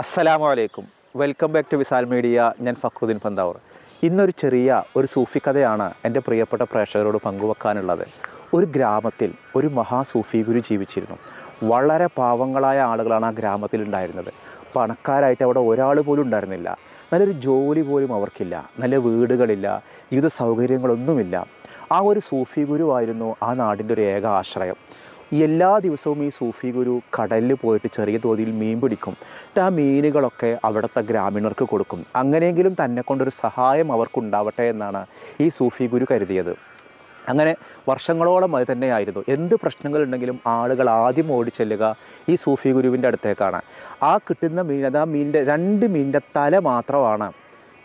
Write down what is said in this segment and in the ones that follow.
അസ്സലാമു അലൈക്കും welcome back to Visal media ഞാൻ ഫക്രുദ്ദീൻ പന്താവൂർ. ഇന്നൊരു ചെറിയ ഒരു സൂഫി കഥയാണ് എന്റെ പ്രിയപ്പെട്ട പ്രേക്ഷകരോട് പങ്കുവെക്കാനുള്ളത്. ഒരു ഗ്രാമത്തിൽ ഒരു മഹാസൂഫി ഗുരു ജീവിച്ചിരുന്നു. വളരെ പാവങ്ങളായ ആളുകളാണ് ആ ഗ്രാമത്തിൽ ഉണ്ടായിരുന്നത്. പണക്കാരായിട്ട് അവിടെ ഒരാൾ പോലും ഉണ്ടായിരുന്നില്ല. നല്ലൊരു ജോലി പോലും അവർക്കില്ല. നല്ല വീടുകളില്ല. ജീവിത സൗകര്യങ്ങളൊന്നുമില്ല. ആ ഒരു സൂഫി ഗുരുവായിരുന്നു ആ നാടിന്റെ ഒരു ഏക ആശ്രയം. എല്ലാ ദിവസവും ഈ സൂഫി ഗുരു കടലിൽ പോയിട്ട് ചെറിയ തോതിൽ മീൻ പിടിക്കും. ആ മീനുകളൊക്കെ അവിടുത്തെ ഗ്രാമീണർക്ക് കൊടുക്കും. അങ്ങനെയെങ്കിലും തന്നെ കൊണ്ടൊരു സഹായം അവർക്കുണ്ടാവട്ടെ എന്നാണ് ഈ സൂഫി ഗുരു കരുതിയത്. അങ്ങനെ വർഷങ്ങളോളം അത് തന്നെയായിരുന്നു. എന്ത് പ്രശ്നങ്ങളുണ്ടെങ്കിലും ആളുകൾ ആദ്യം ഓടിച്ചെല്ലുക ഈ സൂഫി ഗുരുവിന്റെ അടുത്തേക്കാണ്. ആ കിട്ടുന്ന മീൻ അത് ആ മീനിന്റെ രണ്ട് മീനിന്റെ തല മാത്രമാണ്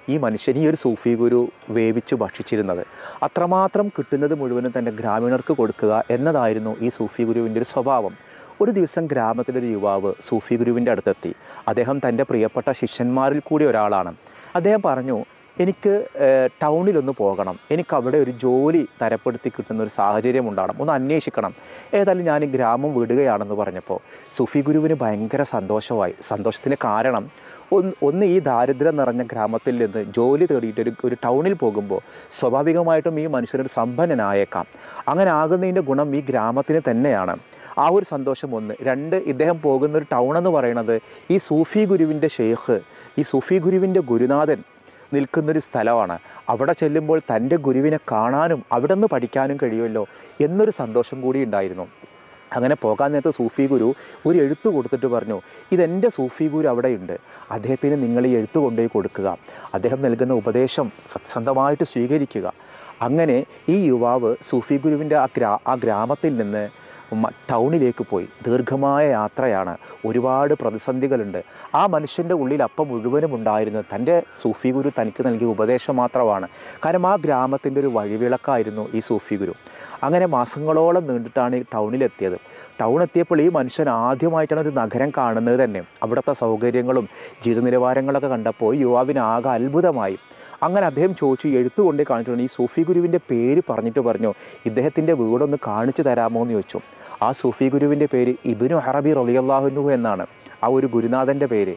ഈ മനുഷ്യൻ ഈ ഒരു സൂഫി ഗുരു വേവിച്ച് ഭക്ഷിച്ചിരുന്നത്. അത്രമാത്രം കിട്ടുന്നത് മുഴുവനും തന്റെ ഗ്രാമീണർക്ക് കൊടുക്കുക എന്നതായിരുന്നു ഈ സൂഫി ഗുരുവിന്റെ ഒരു സ്വഭാവം. ഒരു ദിവസം ഗ്രാമത്തിലൊരു യുവാവ് സൂഫി ഗുരുവിന്റെ അടുത്തെത്തി. അദ്ദേഹം തന്റെ പ്രിയപ്പെട്ട ശിഷ്യന്മാരിൽ കൂടി ഒരാളാണ്. അദ്ദേഹം പറഞ്ഞു എനിക്ക് ടൗണിലൊന്ന് പോകണം. എനിക്ക് അവിടെ ഒരു ജോലി തരപ്പെടുത്തി കിട്ടുന്ന ഒരു സാഹചര്യം ഉണ്ടാകണം ഒന്ന് അന്വേഷിക്കണം. ഏതായാലും ഞാൻ ഗ്രാമം വിടുകയാണെന്ന് പറഞ്ഞപ്പോൾ സുഫി ഗുരുവിന് ഭയങ്കര സന്തോഷമായി. സന്തോഷത്തിന് കാരണം ഒന്ന് ഈ ദാരിദ്ര്യം നിറഞ്ഞ ഗ്രാമത്തിൽ നിന്ന് ജോലി തേടിയിട്ട് ഒരു ഒരു ടൗണിൽ പോകുമ്പോൾ സ്വാഭാവികമായിട്ടും ഈ മനുഷ്യനൊരു സമ്പന്നനായേക്കാം. അങ്ങനെ ആകുന്നതിന്റെ ഗുണം ഈ ഗ്രാമത്തിന് തന്നെയാണ്. ആ ഒരു സന്തോഷം ഒന്ന്. രണ്ട് ഇദ്ദേഹം പോകുന്ന ഒരു ടൗൺ എന്ന് പറയുന്നത് ഈ സൂഫി ഗുരുവിന്റെ ഷെയ്ഖ് ഈ സൂഫി ഗുരുവിന്റെ ഗുരുനാഥൻ നിൽക്കുന്നൊരു സ്ഥലമാണ്. അവിടെ ചെല്ലുമ്പോൾ തന്റെ ഗുരുവിനെ കാണാനും അവിടെ നിന്ന് പഠിക്കാനും കഴിയുമല്ലോ എന്നൊരു സന്തോഷം കൂടി ഉണ്ടായിരുന്നു. അങ്ങനെ പോകാൻ നേരത്ത് സൂഫി ഗുരു ഒരു എഴുത്ത് കൊടുത്തിട്ട് പറഞ്ഞു ഇതെന്റെ സൂഫി ഗുരു അവിടെയുണ്ട്. അദ്ദേഹത്തിന് നിങ്ങൾ ഈ എഴുത്ത് കൊണ്ടുപോയി കൊടുക്കുക. അദ്ദേഹം നൽകുന്ന ഉപദേശം സത്യസന്ധമായിട്ട് സ്വീകരിക്കുക. അങ്ങനെ ഈ യുവാവ് സൂഫി ഗുരുവിന്റെ ആ ഗ്രാ ആ ഗ്രാമത്തിൽ നിന്ന് ടൗണിലേക്ക് പോയി. ദീർഘമായ യാത്രയാണ്. ഒരുപാട് പ്രതിസന്ധികളുണ്ട്. ആ മനുഷ്യന്റെ ഉള്ളിൽ അപ്പം മുഴുവനും ഉണ്ടായിരുന്നത് തന്റെ സൂഫി ഗുരു തനിക്ക് നൽകിയ ഉപദേശം മാത്രമാണ്. കാരണം ആ ഗ്രാമത്തിന്റെ ഒരു വഴിവിളക്കായിരുന്നു ഈ സൂഫി ഗുരു. അങ്ങനെ മാസങ്ങളോളം നീണ്ടിട്ടാണ് ഈ ടൗണിലെത്തിയത്. ടൗൺ എത്തിയപ്പോൾ ഈ മനുഷ്യൻ ആദ്യമായിട്ടാണ് ഒരു നഗരം കാണുന്നത് തന്നെ. അവിടുത്തെ സൗകര്യങ്ങളും ജീവിത നിലവാരങ്ങളൊക്കെ കണ്ടപ്പോൾ യുവാവിന് ആകെ അത്ഭുതമായി. അങ്ങനെ അദ്ദേഹം ചോദിച്ചു എഴുത്തു കൊണ്ടേ കാണിച്ചിട്ടുണ്ട്. ഈ സൂഫി ഗുരുവിന്റെ പേര് പറഞ്ഞിട്ട് പറഞ്ഞു ഇദ്ദേഹത്തിന്റെ വീടൊന്ന് കാണിച്ചു തരാമോ എന്ന് ചോദിച്ചു. ആ സൂഫി ഗുരുവിന്റെ പേര് ഇബിനു അറബി റലിയല്ലാഹുനു എന്നാണ്. ആ ഒരു ഗുരുനാഥന്റെ പേര്.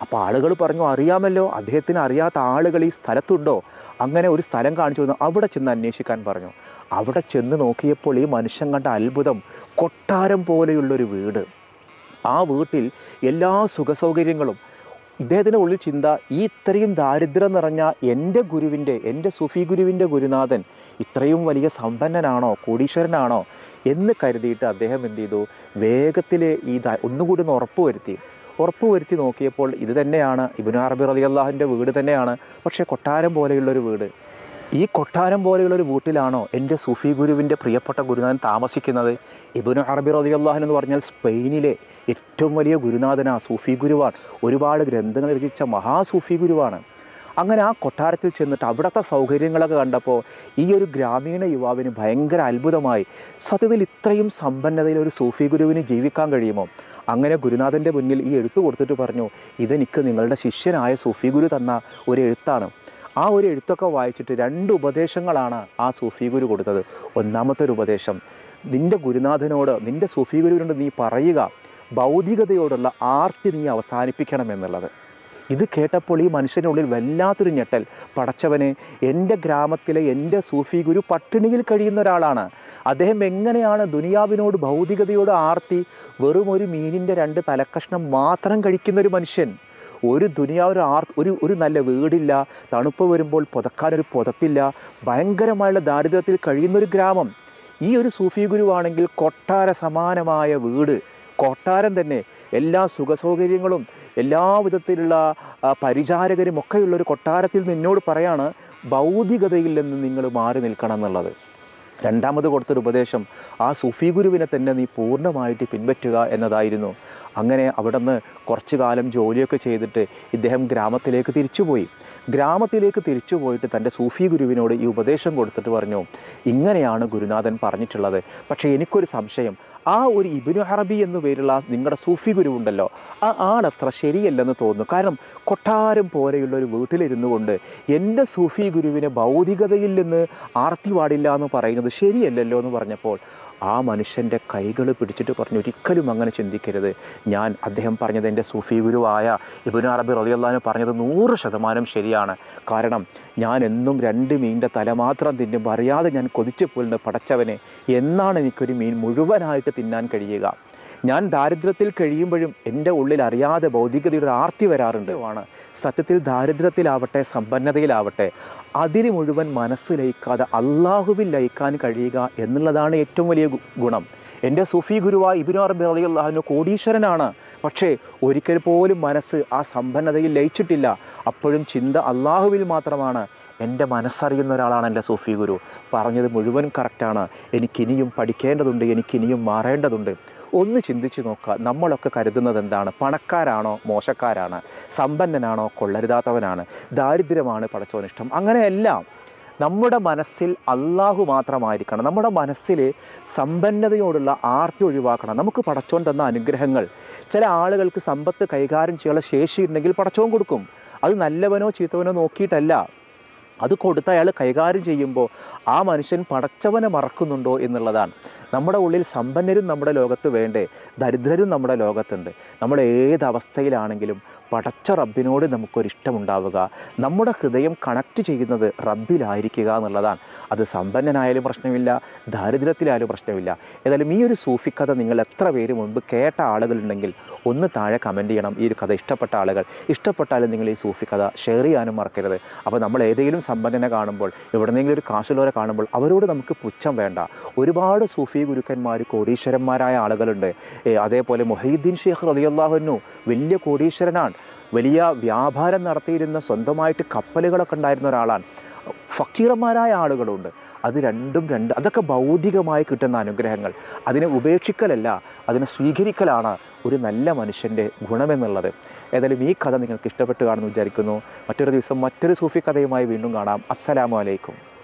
അപ്പോൾ ആളുകൾ പറഞ്ഞു അറിയാമല്ലോ അദ്ദേഹത്തിന് അറിയാത്ത ആളുകൾ ഈ സ്ഥലത്തുണ്ടോ? അങ്ങനെ ഒരു സ്ഥലം കാണിച്ചു തന്നു. അവിടെ ചെന്ന് അന്വേഷിക്കാൻ പറഞ്ഞു. അവിടെ ചെന്ന് നോക്കിയപ്പോൾ ഈ മനുഷ്യൻ കണ്ട അത്ഭുതം കൊട്ടാരം പോലെയുള്ളൊരു വീട്. ആ വീട്ടിൽ എല്ലാ സുഖസൗകര്യങ്ങളും ഇദ്ദേഹത്തിന്റെ ഉള്ളിൽ ചിന്ത ഈ ഇത്രയും ദാരിദ്ര്യം നിറഞ്ഞ എന്റെ ഗുരുവിന്റെ എന്റെ സുഫി ഗുരുവിന്റെ ഗുരുനാഥൻ ഇത്രയും വലിയ സമ്പന്നനാണോ കോടീശ്വരനാണോ? എന്ന് കരുതിയിട്ട് അദ്ദേഹം എന്ത് ചെയ്തു? വേഗത്തിൽ ഈ ഒന്നുകൂടി ഒന്ന് ഉറപ്പ് വരുത്തി. ഉറപ്പ് വരുത്തി നോക്കിയപ്പോൾ ഇത് തന്നെയാണ്. ഇബിനു അറബി റലി അള്ളാഹിന്റെ വീട് തന്നെയാണ്. പക്ഷേ കൊട്ടാരം പോലെയുള്ളൊരു വീട്. ഈ കൊട്ടാരം പോലെയുള്ളൊരു വീട്ടിലാണോ എന്റെ സൂഫി ഗുരുവിന്റെ പ്രിയപ്പെട്ട ഗുരുനാഥൻ താമസിക്കുന്നത്? ഇബിനു അറബി റലി അള്ളാഹൻ എന്ന് പറഞ്ഞാൽ സ്പെയിനിലെ ഏറ്റവും വലിയ ഗുരുനാഥനാണ് സൂഫി ഗുരുവാണ്. ഒരുപാട് ഗ്രന്ഥങ്ങൾ രചിച്ച മഹാസൂഫി ഗുരുവാണ്. അങ്ങനെ ആ കൊട്ടാരത്തിൽ ചെന്നിട്ട് അവിടുത്തെ സൗകര്യങ്ങളൊക്കെ കണ്ടപ്പോൾ ഈ ഒരു ഗ്രാമീണ യുവാവിന് ഭയങ്കര അത്ഭുതമായി. സത്യത്തിൽ ഇത്രയും സമ്പന്നതയിൽ ഒരു സൂഫി ഗുരുവിന് ജീവിക്കാൻ കഴിയുമോ? അങ്ങനെ ഗുരുനാഥന്റെ മുന്നിൽ ഈ എഴുത്ത് കൊടുത്തിട്ട് പറഞ്ഞു ഇതെനിക്ക് നിങ്ങളുടെ ശിഷ്യനായ സൂഫി ഗുരു തന്ന ഒരു എഴുത്താണ്. ആ ഒരു എഴുത്തൊക്കെ വായിച്ചിട്ട് രണ്ട് ഉപദേശങ്ങളാണ് ആ സൂഫി ഗുരു കൊടുത്തത്. ഒന്നാമത്തെ ഒരു ഉപദേശം നിന്റെ ഗുരുനാഥനോട് നിന്റെ സൂഫി ഗുരുവിനോട് നീ പറയുക. ഭൗതികതയോടുള്ള ആർത്തി നീ അവസാനിപ്പിക്കണം എന്നുള്ളത്. ഇത് കേട്ടപ്പോൾ ഈ മനുഷ്യനുള്ളിൽ വല്ലാത്തൊരു ഞെട്ടൽ. പടച്ചവനെ എന്റെ ഗ്രാമത്തിലെ എന്റെ സൂഫി ഗുരു പട്ടിണിയിൽ കഴിയുന്ന ഒരാളാണ്. അദ്ദേഹം എങ്ങനെയാണ് ദുനിയാവിനോട് ഭൗതികതയോട് ആർത്തി വെറും ഒരു മീനിന്റെ രണ്ട് തലക്കഷ്ണം മാത്രം കഴിക്കുന്ന ഒരു മനുഷ്യൻ? ഒരു ദുനിയാവ് ഒരു ആർ ഒരു ഒരു നല്ല വീടില്ല തണുപ്പ് വരുമ്പോൾ പുതക്കാനൊരു പുതപ്പില്ല ഭയങ്കരമായുള്ള ദാരിദ്ര്യത്തിൽ കഴിയുന്നൊരു ഗ്രാമം. ഈ ഒരു സൂഫി ഗുരുവാണെങ്കിൽ കൊട്ടാര സമാനമായ വീട്. കൊട്ടാരം തന്നെ. എല്ലാ സുഖസൗകര്യങ്ങളും എല്ലാ വിധത്തിലുള്ള പരിചാരകരും ഒക്കെയുള്ള ഒരു കൊട്ടാരത്തിൽ നിന്നോട് പറയാണ് ഭൗതികതയിൽ നിന്ന് നിങ്ങൾ മാറി നിൽക്കണം എന്നുള്ളത്. രണ്ടാമത് കൊടുത്തൊരു ഉപദേശം ആ സൂഫി ഗുരുവിനെ തന്നെ നീ പൂർണമായിട്ട് പിൻപറ്റുക എന്നതായിരുന്നു. അങ്ങനെ അവിടെ നിന്ന് കുറച്ചു കാലം ജോലിയൊക്കെ ചെയ്തിട്ട് ഇദ്ദേഹം ഗ്രാമത്തിലേക്ക് തിരിച്ചുപോയി. ഗ്രാമത്തിലേക്ക് തിരിച്ചു പോയിട്ട് തന്റെ സൂഫി ഗുരുവിനോട് ഈ ഉപദേശം കൊടുത്തിട്ട് പറഞ്ഞു ഇങ്ങനെയാണ് ഗുരുനാഥൻ പറഞ്ഞിട്ടുള്ളത്. പക്ഷേ എനിക്കൊരു സംശയം ആ ഒരു ഇബിനു അറബി എന്ന് പേരുള്ള നിങ്ങളുടെ സൂഫി ഗുരു ഉണ്ടല്ലോ ആ ആളത്ര ശരിയല്ലെന്ന് തോന്നുന്നു. കാരണം കൊട്ടാരം പോലെയുള്ള ഒരു വീട്ടിലിരുന്നു കൊണ്ട് എന്റെ സൂഫി ഗുരുവിനെ ഭൗതികതയിൽ നിന്ന് ആർത്തി പാടില്ല എന്ന് പറയുന്നത് ശരിയല്ലല്ലോ എന്ന് പറഞ്ഞപ്പോൾ ആ മനുഷ്യന്റെ കൈകൾ പിടിച്ചിട്ട് പറഞ്ഞു ഒരിക്കലും അങ്ങനെ ചിന്തിക്കരുത്. ഞാൻ അദ്ദേഹം പറഞ്ഞത് എന്റെ സൂഫി ഗുരുവായ ഇബുൻ അറബി റളിയല്ലാഹു പറഞ്ഞത് നൂറ് ശതമാനം ശരിയാണ്. കാരണം ഞാൻ എന്നും രണ്ട് മീനിന്റെ തല മാത്രം തിന്നും അറിയാതെ ഞാൻ കൊതിച്ചു പോലെ പടച്ചവനെ എന്നാണ് എനിക്കൊരു മീൻ മുഴുവനായിട്ട് തിന്നാൻ കഴിയുക. ഞാൻ ദാരിദ്ര്യത്തിൽ കഴിയുമ്പോഴും എന്റെ ഉള്ളിൽ അറിയാതെ ഭൗതികതയുടെ ആർത്തി വരാറുണ്ട്. ആണ് സത്യത്തിൽ ദാരിദ്ര്യത്തിലാവട്ടെ സമ്പന്നതയിലാവട്ടെ അതിന് മുഴുവൻ മനസ്സ് ലയിക്കാതെ അള്ളാഹുവിൽ ലയിക്കാൻ കഴിയുക എന്നുള്ളതാണ് ഏറ്റവും വലിയ ഗുണം. എന്റെ സുഫി ഗുരുവായ ഇബിനു അറബി അള്ളാഹുവിന് കോടീശ്വരനാണ്. പക്ഷേ ഒരിക്കൽ പോലും മനസ്സ് ആ സമ്പന്നതയിൽ ലയിച്ചിട്ടില്ല. അപ്പോഴും ചിന്ത അള്ളാഹുവിൽ മാത്രമാണ്. എന്റെ മനസ്സറിയുന്ന ഒരാളാണ് എന്റെ സൂഫി ഗുരു. പറഞ്ഞത് മുഴുവൻ കറക്റ്റാണ് എനിക്കിനിയും പഠിക്കേണ്ടതുണ്ട് എനിക്കിനിയും മാറേണ്ടതുണ്ട്. ഒന്ന് ചിന്തിച്ച് നോക്കുക നമ്മളൊക്കെ കരുതുന്നത് എന്താണ്? പണക്കാരാണോ? മോശക്കാരാണ്. സമ്പന്നനാണോ? കൊള്ളരുതാത്തവനാണ്. ദാരിദ്ര്യമാണ് പടച്ചോനിഷ്ടം. അങ്ങനെയെല്ലാം നമ്മുടെ മനസ്സിൽ അള്ളാഹു മാത്രമായിരിക്കണം. നമ്മുടെ മനസ്സിൽ സമ്പന്നതയോടുള്ള ആർത്തി ഒഴിവാക്കണം. നമുക്ക് പടച്ചോൻ തന്ന അനുഗ്രഹങ്ങൾ. ചില ആളുകൾക്ക് സമ്പത്ത് കൈകാര്യം ചെയ്യാനുള്ള ശേഷി ഉണ്ടെങ്കിൽ പടച്ചോൻ കൊടുക്കും. അത് നല്ലവനോ ചീത്തവനോ നോക്കിയിട്ടല്ല. അത് കൊടുത്ത അയാൾ കൈകാര്യം ചെയ്യുമ്പോൾ ആ മനുഷ്യൻ പടച്ചവനെ മറക്കുന്നുണ്ടോ എന്നുള്ളതാണ്. നമ്മുടെ ഉള്ളിൽ സമ്പന്നരും നമ്മുടെ ലോകത്ത് വേണ്ടേ? ദരിദ്രരും നമ്മുടെ ലോകത്തുണ്ട്. നമ്മൾ ഏതവസ്ഥയിലാണെങ്കിലും പടച്ച റബ്ബിനോട് നമുക്കൊരിഷ്ടമുണ്ടാവുക നമ്മുടെ ഹൃദയം കണക്ട് ചെയ്യുന്നത് റബ്ബിലായിരിക്കുക എന്നുള്ളതാണ്. അത് സമ്പന്നനായാലും പ്രശ്നമില്ല ദാരിദ്ര്യത്തിലായാലും പ്രശ്നമില്ല. ഏതായാലും ഈ ഒരു സൂഫി കഥ നിങ്ങൾ എത്ര പേര് മുൻപ് കേട്ട ആളുകളുണ്ടെങ്കിൽ ഒന്ന് താഴെ കമന്റ് ചെയ്യണം. ഈ ഒരു കഥ ഇഷ്ടപ്പെട്ട ആളുകൾ. ഇഷ്ടപ്പെട്ടാലും നിങ്ങൾ ഈ സൂഫി കഥ ഷെയർ ചെയ്യാനും മറക്കരുത്. അപ്പോൾ നമ്മൾ ഏതെങ്കിലും സമ്പന്നനെ കാണുമ്പോൾ എവിടെന്നെങ്കിലും ഒരു കാശുള്ളവരെ കാണുമ്പോൾ അവരോട് നമുക്ക് പുച്ഛം വേണ്ട. ഒരുപാട് സൂഫി ഗുരുക്കന്മാർ കോടീശ്വരന്മാരായ ആളുകളുണ്ട്. അതേപോലെ മൊഹീദ്ദീൻ ഷെയ്ഖ് റളിയല്ലാഹുവിനു വലിയ കോടീശ്വരനാണ്. വലിയ വ്യാപാരം നടത്തിയിരുന്ന സ്വന്തമായിട്ട് കപ്പലുകളൊക്കെ ഉണ്ടായിരുന്ന ഒരാളാണ്. ഫക്കീറന്മാരായ ആളുകളുണ്ട്. അത് രണ്ടും രണ്ട് അതൊക്കെ ഭൗതികമായി കിട്ടുന്ന അനുഗ്രഹങ്ങൾ. അതിനെ ഉപേക്ഷിക്കലല്ല അതിനെ സ്വീകരിക്കലാണ് ഒരു നല്ല മനുഷ്യന്റെ ഗുണമെന്നുള്ളത്. ഏതായാലും ഈ കഥ നിങ്ങൾക്ക് ഇഷ്ടപ്പെട്ടു കാണുമെന്ന് വിചാരിക്കുന്നു. മറ്റൊരു ദിവസം മറ്റൊരു സൂഫി കഥയുമായി വീണ്ടും കാണാം. അസ്സലാമു അലൈക്കും.